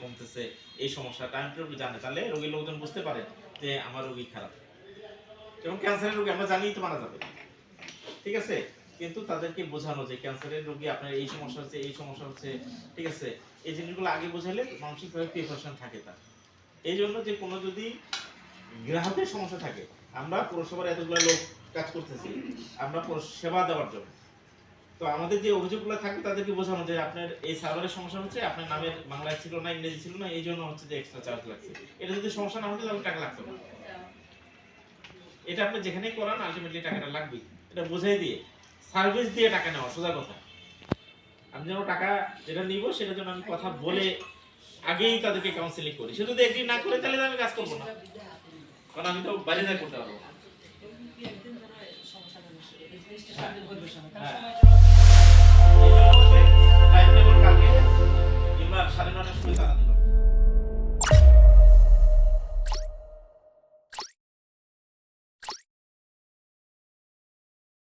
করতেছে এই সমস্যা টাইম টেবিল জানে, তাহলে রোগীর লোকজন বুঝতে পারে যে আমার রোগী খারাপ। এবং ক্যান্সারের রোগী, আমরা জানিই তো মারা যাবে। ঠিক আছে? কিন্তু তাদেরকে বোঝানো যে ক্যান্সারের রোগী, আপনার এই সমস্যা হচ্ছে, এই সমস্যা হচ্ছে, ঠিক আছে? এই জিনিসগুলো আগে বোঝালে মানসিকভাবে প্রিপারেশন থাকে তার। এই জন্য যে কোনো যদি গ্রাহকের সমস্যা থাকে, আমরা পৌরসভার এতগুলো লোক কাজ করতেছি, আমরা সেবা দেওয়ার জন্য। তো আমাদের যে অভিযোগগুলো থাকবে তাদেরকে বোঝানো যে আপনার এই সার্ভারের সমস্যা হচ্ছে, আপনার নামের বাংলায় ছিল না, ইংরেজি ছিল না, এই জন্য হচ্ছে যে এক্সট্রা চার্জ লাগছে। এটা যদি সমস্যা না হতো তাহলে টাকা লাগতো না। এটা আপনি যেখানেই করান আলটিমেটলি টাকাটা লাগবেই। এটা বুঝাই দিয়ে সার্ভিস দিয়ে টাকা নেওয়া, সোজা কথা। আমি যেন টাকা যেটা নিব সেটা যেন আমি কথা বলে আগেই তাদেরকে কাউন্সিলিং করি। সে যদি এগ্রি না করে, তাহলে আমি কাজ করব না। কারণ আমি তো বাইরে যা করতে পারব না। সাড়ে নটার সময়